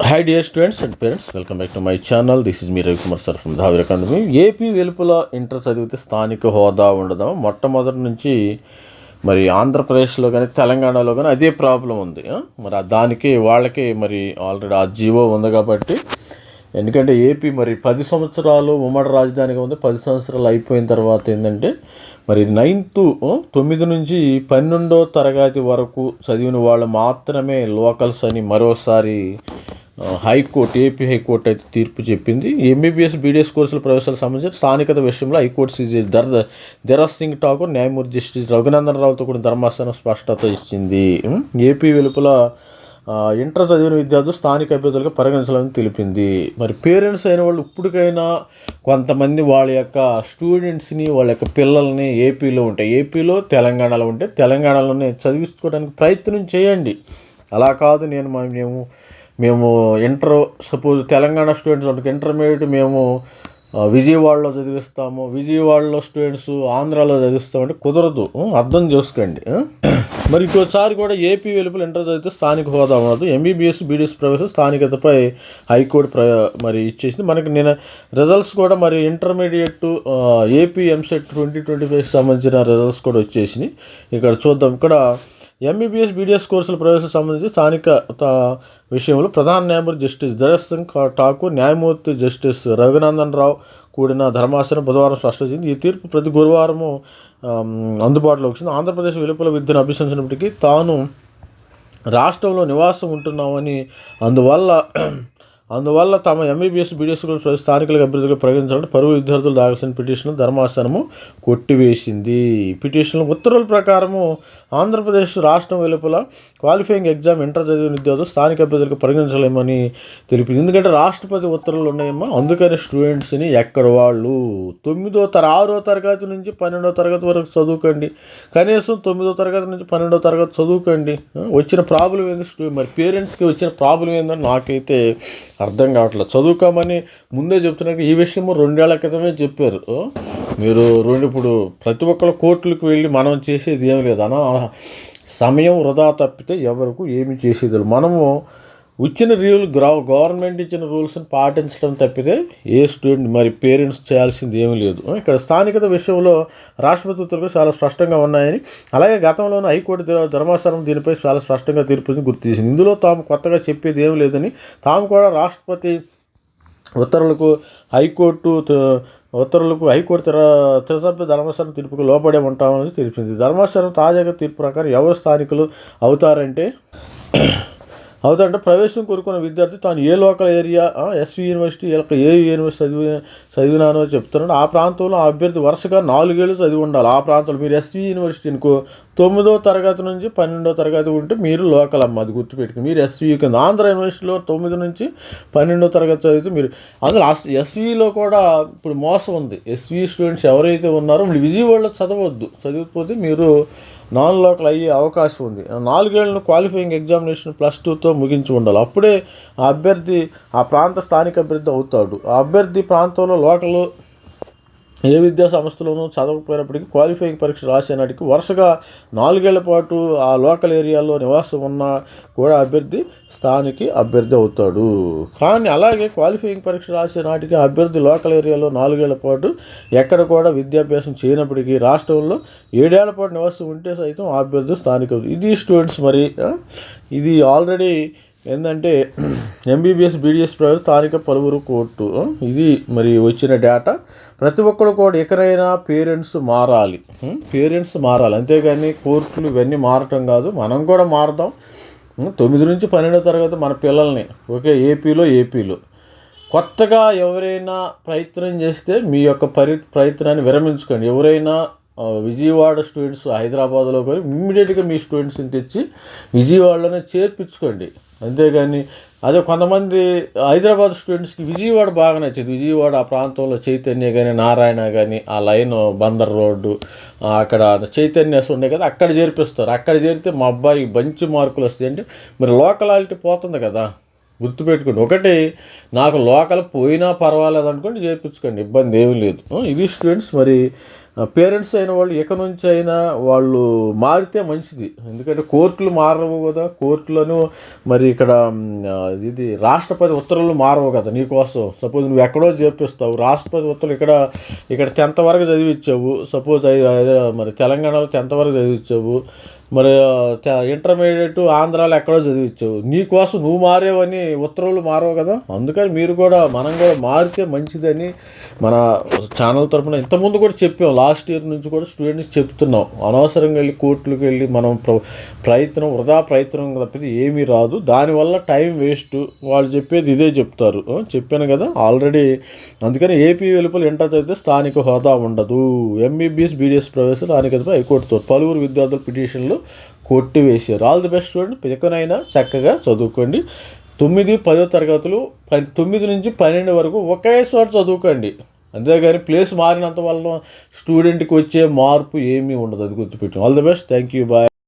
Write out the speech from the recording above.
Hi dear students and parents welcome back to my channel this is me Ravikumar sir from Dhavir academy AP వెలుపల inter చదివితే స్థానిక హోదా ఉండదా మొట్టమొదటి నుంచి మరి ఆంధ్రప్రదేశ్లో కానీ తెలంగాణలో కానీ అదే ప్రాబ్లం ఉంది. మరి దానికి వాళ్ళకి మరి ఆల్రెడీ ఆ జీవో ఉంది కాబట్టి ఎందుకంటే ఏపీ మరి పది సంవత్సరాలు ఉమ్మడి రాజధానిగా ఉంది. పది సంవత్సరాలు అయిపోయిన తర్వాత ఏంటంటే మరి నైన్త్ తొమ్మిది నుంచి పన్నెండో తరగతి వరకు చదివిన వాళ్ళు మాత్రమే లోకల్స్ అని మరోసారి హైకోర్టు ఏపీ హైకోర్టు అయితే తీర్పు చెప్పింది. ఎంబీబీఎస్ బీడీఎస్ కోర్సుల ప్రవేశాలకు సంబంధించి స్థానికత విషయంలో హైకోర్టు సీజీ దర్ ధీరజ్ సింగ్ ఠాకూర్ న్యాయమూర్తి జస్టిస్ రఘునందన్ రావుతో కూడిన ధర్మాసనం స్పష్టత ఇచ్చింది. ఏపీ వెలుపల ఇంటర్ చదివిన విద్యార్థులు స్థానిక అభ్యర్థులుగా పరిగణించాలని తెలిపింది. మరి పేరెంట్స్ అయిన వాళ్ళు ఇప్పటికైనా కొంతమంది వాళ్ళ యొక్క స్టూడెంట్స్ని వాళ్ళ యొక్క పిల్లల్ని ఏపీలో ఉంటాయి ఏపీలో తెలంగాణలో ఉంటే తెలంగాణలోనే చదివించుకోవడానికి ప్రయత్నం చేయండి. అలా కాదు నేను మా- మేము మేము ఇంటర్ సపోజ్ తెలంగాణ స్టూడెంట్స్ ఉంటారు ఇంటర్మీడియట్ మేము విజయవాడలో చదివిస్తాము. విజయవాడలో స్టూడెంట్స్ ఆంధ్రాలో చదివిస్తామంటే కుదరదు. అర్థం చేసుకోండి. మరి ఇంకోసారి కూడా ఏపీ వెలుపల ఇంటర్ చదివితే స్థానిక హోదా ఉండదు. ఎంబీబీఎస్ బీడీఎస్ ప్రవేశం స్థానికతపై హైకోర్టు ప్ర మరి ఇచ్చేసింది. మనకి నేను రిజల్ట్స్ కూడా మరి intermediate AP EAMCET twenty twenty five సంబంధించిన రిజల్ట్స్ కూడా వచ్చేసినాయి. ఇక్కడ చూద్దాం. ఇక్కడ ఎంబీబీఎస్ బీడీఎస్ కోర్సుల ప్రవేశం సంబంధించి స్థానిక విషయంలో ప్రధాన న్యాయమూర్తి జస్టిస్ దరస్ సింగ్ ఠాకూర్ న్యాయమూర్తి జస్టిస్ రఘునందన్ రావు కూడిన ధర్మాసనం బుధవారం స్పష్టం చేసింది. ఈ తీర్పు ప్రతి గురువారము అందుబాటులో అందుబాటులోకి వచ్చింది. ఆంధ్రప్రదేశ్ వెలుపల విద్యను అభ్యసించినప్పటికీ తాను రాష్ట్రంలో నివాసం ఉంటున్నామని అందువల్ల అందువల్ల తమ ఎంబీబీఎస్ బీడీఎస్ స్థానికులకు అభ్యర్థులకు ప్రకటించాలని పరువు విద్యార్థులు దాల్సిన పిటిషన్ ధర్మాసనము కొట్టివేసింది. పిటిషన్ ఉత్తర్వుల ప్రకారము ఆంధ్రప్రదేశ్ రాష్ట్రం వెలుపల క్వాలిఫైయింగ్ ఎగ్జామ్ ఇంటర్ చదివిన విద్యార్థులు స్థానిక అభ్యర్థులకు పరిగణించలేమని తెలిపింది. ఎందుకంటే రాష్ట్రపతి ఉత్తర్వులు ఉన్నాయమ్మా. అందుకని స్టూడెంట్స్ని ఎక్కడ వాళ్ళు? తొమ్మిదో తర ఆరో తరగతి నుంచి పన్నెండో తరగతి వరకు చదువుకోండి. కనీసం తొమ్మిదో తరగతి నుంచి పన్నెండో తరగతి చదువుకోండి. వచ్చిన ప్రాబ్లం ఏంది స్టూడెంట్ మరి పేరెంట్స్కి వచ్చిన ప్రాబ్లం ఏందని నాకైతే అర్థం కావట్లేదు. చదువుకోమని ముందే చెప్తున్నారు. ఈ విషయం రెండేళ్ళ క్రితమే చెప్పారు. మీరు రెండు ఇప్పుడు ప్రతి ఒక్కరు కోర్టులకు వెళ్ళి మనం చేసేది ఏం లేదు. అనా సమయం వృధా తప్పితే ఎవరికి ఏమి చేసేది లేదు. మనము ఇచ్చిన రూల్ గ్రా గవర్నమెంట్ ఇచ్చిన రూల్స్ని పాటించడం తప్పితే ఏ స్టూడెంట్ మరి పేరెంట్స్ చేయాల్సింది ఏమీ లేదు ఇక్కడ స్థానికత విషయంలో రాష్ట్రపతి ఉత్తర్వులు చాలా స్పష్టంగా ఉన్నాయని అలాగే గతంలోనూ హైకోర్టు ధర్మాసనం దీనిపై చాలా స్పష్టంగా తీర్పుని గుర్తు చేసింది ఇందులో తాము కొత్తగా చెప్పేది ఏమీ లేదని తాము కూడా రాష్ట్రపతి ఉత్తర్వులకు హైకోర్టు ఉత్తర్వులకు హైకోర్టు తెర త్రిసభ్య ధర్మాసనం తీర్పుకు లోబడే ఉంటామని తెలిపింది. ధర్మాసనం తాజాగా తీర్పు ప్రకారం ఎవరు స్థానికులు అవుతారంటే అవుతారంటే ప్రవేశం కోరుకున్న విద్యార్థి తాను ఏ లోకల్ ఏరియా ఎస్వి యూనివర్సిటీ ఏ యూనివర్సిటీ చదివి చదివినానో చెప్తున్నాడు. ఆ ప్రాంతంలో ఆ అభ్యర్థి వరుసగా నాలుగేళ్ళు చదివి ఉండాలి. ఆ ప్రాంతంలో మీరు ఎస్వి యూనివర్సిటీ అనుకో తొమ్మిదో తరగతి నుంచి పన్నెండో తరగతి ఉంటే మీరు లోకల్ అమ్మ అది గుర్తుపెట్టుకుని మీరు ఎస్వి కింద ఆంధ్ర యూనివర్సిటీలో తొమ్మిది నుంచి పన్నెండో తరగతి చదివితే మీరు అందులో ఎస్విలో కూడా ఇప్పుడు మోసం ఉంది. ఎస్వి స్టూడెంట్స్ ఎవరైతే ఉన్నారో మీరు విజయవాడలో చదవద్దు. చదివిపోతే మీరు నాన్ లోకల్ అయ్యే అవకాశం ఉంది. ఆ నాలుగేళ్ళను క్వాలిఫైయింగ్ ఎగ్జామినేషన్ ప్లస్ టూతో ముగించి ఉండాలి. అప్పుడే ఆ అభ్యర్థి ఆ ప్రాంత స్థానిక అభ్యర్థి అవుతాడు. ఆ అభ్యర్థి ప్రాంతంలో లోకల్ ఏ విద్యా సంస్థలోనూ చదవకపోయినప్పటికీ క్వాలిఫైయింగ్ పరీక్ష రాసేనాటికి వరుసగా నాలుగేళ్ళ పాటు ఆ లోకల్ ఏరియాలో నివాసం ఉన్న కూడా అభ్యర్థి స్థానిక అభ్యర్థి అవుతాడు. కానీ అలాగే క్వాలిఫైయింగ్ పరీక్ష రాసే నాటికి అభ్యర్థి లోకల్ ఏరియాలో నాలుగేళ్ళ పాటు ఎక్కడ కూడా విద్యాభ్యాసం చేయనప్పటికీ రాష్ట్రంలో ఏడేళ్ళ పాటు నివాసం ఉంటే సైతం ఆ అభ్యర్థి స్థానిక. ఇది స్టూడెంట్స్ మరి ఇది ఆల్రెడీ ఏంటంటే ఎంబీబీఎస్ బీడీఎస్ ప్రైవేట్ స్థానిక పలువురు కోర్టు ఇది మరి వచ్చిన డేటా ప్రతి ఒక్కరు కూడా ఎక్కడైనా పేరెంట్స్ మారాలి పేరెంట్స్ మారాలి. అంతేగాని కోర్టులు ఇవన్నీ మారటం కాదు మనం కూడా మారదాం. తొమ్మిది నుంచి పన్నెండో తరగతి మన పిల్లల్ని ఓకే ఏపీలో ఏపీలో కొత్తగా ఎవరైనా ప్రయత్నం చేస్తే మీ యొక్క పరి ప్రయత్నాన్ని విరమించుకోండి. ఎవరైనా విజయవాడ స్టూడెంట్స్ హైదరాబాద్లో కొని ఇమ్మీడియట్గా మీ స్టూడెంట్స్ని తెచ్చి విజయవాడలోనే చేర్పించుకోండి. అంతేగాని అదే కొంతమంది హైదరాబాద్ స్టూడెంట్స్కి విజయవాడ బాగా నచ్చింది. విజయవాడ ఆ ప్రాంతంలో చైతన్య కానీ నారాయణ కానీ ఆ లైన్ బందర్ రోడ్డు అక్కడ చైతన్యస్ ఉండే కదా అక్కడ చేర్పిస్తారు. అక్కడ చేరితే మా అబ్బాయి మంచి మార్కులు వస్తాయి అంటే మరి లోకలాలిటీ పోతుంది కదా. గుర్తుపెట్టుకోండి. ఒకటి నాకు లోకల్ పోయినా పర్వాలేదు అనుకోండి చేర్పించుకోండి. ఇబ్బంది ఏమీ లేదు. ఇది స్టూడెంట్స్ మరి పేరెంట్స్ అయిన వాళ్ళు ఇక నుంచి అయినా వాళ్ళు మారితే మంచిది. ఎందుకంటే కోర్టులు మారవు కదా. కోర్టులను మరి ఇక్కడ ఇది రాష్ట్రపతి ఉత్తర్వులు మారవు కదా నీకోసం. సపోజ్ నువ్వు ఎక్కడో చేర్పిస్తావు. రాష్ట్రపతి ఉత్తర్వులు ఇక్కడ ఇక్కడ టెన్త్ వరకు చదివించావు సపోజ్ మరి తెలంగాణలో టెన్త్ వరకు చదివించావు మరి ఇంటర్మీడియట్ ఆంధ్రాలో ఎక్కడో చదివించావు నీకోసం నువ్వు మారేవని ఉత్తర్వులు మారవు కదా. అందుకని మీరు కూడా మనం కూడా మారితే మంచిదని మన ఛానల్ తరపున ఇంతకుముందు కూడా చెప్పాం. లాస్ట్ ఇయర్ నుంచి కూడా స్టూడెంట్స్ చెప్తున్నాం. అనవసరంగా వెళ్ళి కోర్టులకు వెళ్ళి మనం ప్ర- ప్రయత్నం వృధా ప్రయత్నం తప్పితే ఏమీ రాదు. దానివల్ల టైం వేస్ట్. వాళ్ళు చెప్పేది ఇదే చెప్తారు. చెప్పాను కదా ఆల్రెడీ. అందుకని ఏపీ వెలుపల ఇంటర్ చదివితే స్థానిక హోదా ఉండదు. ఎంబీబీఎస్ బీడీఎస్ ప్రవేశం దానికదిపై హైకోర్టుతో పలువురు విద్యార్థుల పిటిషన్లు కొట్టివేశారు. ఆల్ ది బెస్ట్ స్టూడెంట్ పిదకనైనా చక్కగా చదువుకోండి. తొమ్మిది పదో తరగతులు ప- తొమ్మిది నుంచి పన్నెండు వరకు ఒకేసారి చదువుకోండి. అంతేగాని ప్లేస్ మారినంత వల్ల స్టూడెంట్కి వచ్చే మార్పు ఏమీ ఉండదు. అది గుర్తుపెట్టు all the best thank you bye